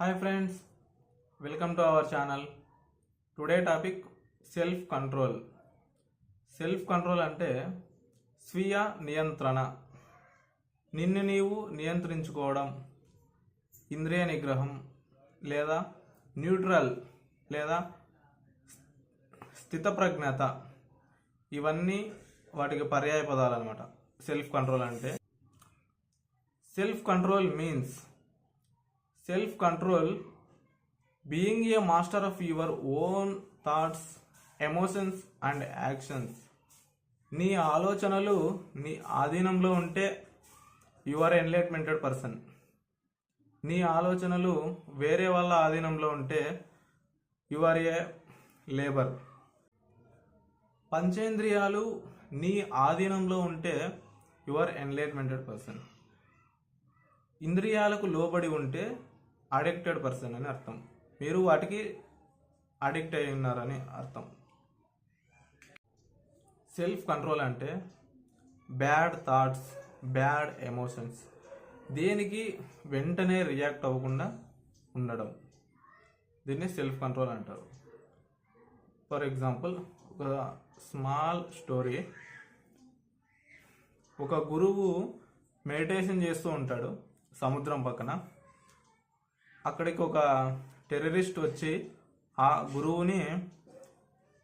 Hi friends welcome to our channel. Today topic self control. Self control అంటే స్వీయ నియంత్రణ. నిన్ను నీవు నియంత్రించుకోవడం ఇంద్రియ నిగ్రహం లేదా న్యూట్రల్ లేదా స్థితప్రజ్ఞత ఇవన్నీ వాటికి పర్యాయ పదాలు అనమాట సెల్ఫ్ కంట్రోల్ అంటే. Self control means self control being a master of your own thoughts emotions and actions నీ ఆలోచనలు నీ ఆధీనంలో ఉంటే యువర్ ఎన్లైట్మెంటెడ్ పర్సన్ నీ ఆలోచనలు వేరే వాళ్ళ ఆధీనంలో ఉంటే యువర్ ఏ లేబర్ పంచేంద్రియాలు నీ ఆధీనంలో ఉంటే యువర్ ఎన్లైట్మెంటెడ్ పర్సన్ ఇంద్రియాలకు లోబడి ఉంటే అడిక్టెడ్ పర్సన్ అని అర్థం. మీరు వాటికి అడిక్ట్ అయి ఉన్నారని అర్థం. సెల్ఫ్ కంట్రోల్ అంటే బ్యాడ్ థాట్స్ బ్యాడ్ ఎమోషన్స్ దేనికి వెంటనే రియాక్ట్ అవ్వకుండా ఉండడం. దీన్ని సెల్ఫ్ కంట్రోల్ అంటారు. ఫర్ ఎగ్జాంపుల్ ఒక స్మాల్ స్టోరీ ఒక గురువు మెడిటేషన్ చేస్తూ ఉంటాడు సముద్రం పక్కన. అక్కడికి ఒక టెర్రరిస్ట్ వచ్చి ఆ గురువుని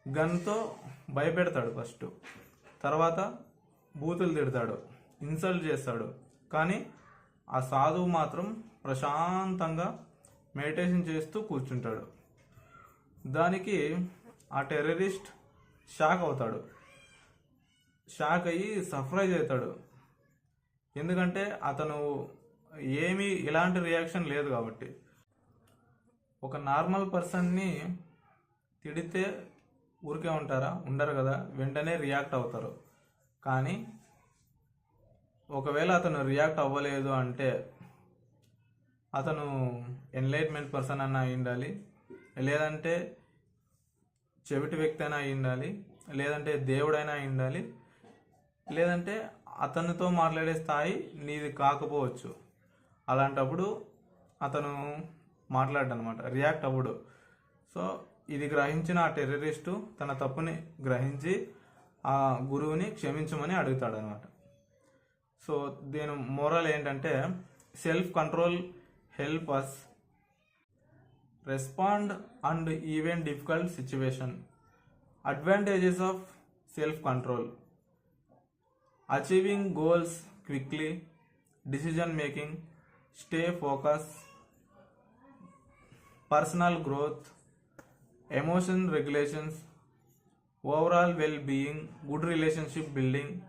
గన్తో భయపెడతాడు ఫస్ట్. తర్వాత బూతులు తిడతాడు ఇన్సల్ట్ చేస్తాడు. కానీ ఆ సాధువు మాత్రం ప్రశాంతంగా మెడిటేషన్ చేస్తూ కూర్చుంటాడు. దానికి ఆ టెర్రరిస్ట్ షాక్ అవుతాడు. షాక్ అయ్యి సర్ప్రైజ్ అవుతాడు. ఎందుకంటే అతను ఏమీ ఇలాంటి రియాక్షన్ లేదు కాబట్టి. ఒక నార్మల్ పర్సన్ని తిడితే ఊరికే ఉంటారా? ఉండరు కదా. వెంటనే రియాక్ట్ అవుతారు. కానీ ఒకవేళ అతను రియాక్ట్ అవ్వలేదు అంటే అతను ఎన్లైట్మెంట్ పర్సన్ అన్న అయి ఉండాలి. లేదంటే చెవిటి వ్యక్తి అయినా అయి ఉండాలి. లేదంటే దేవుడైనా అయి ఉండాలి. లేదంటే అతనితో మాట్లాడే స్థాయి నీది కాకపోవచ్చు. అలాంటప్పుడు అతను మాట్లాడనమాట రియాక్ట్ అవ్వడు. సో ఇది గ్రహించిన ఆ టెర్రరిస్టు తన తప్పుని గ్రహించి ఆ గురువుని క్షమించమని అడుగుతాడనమాట. సో దీని మోరల్ ఏంటంటే self control help us respond and even difficult situation. Advantages of self control. Achieving goals quickly. Decision making. Stay focus. personal growth, emotion regulations, overall well being, good relationship building,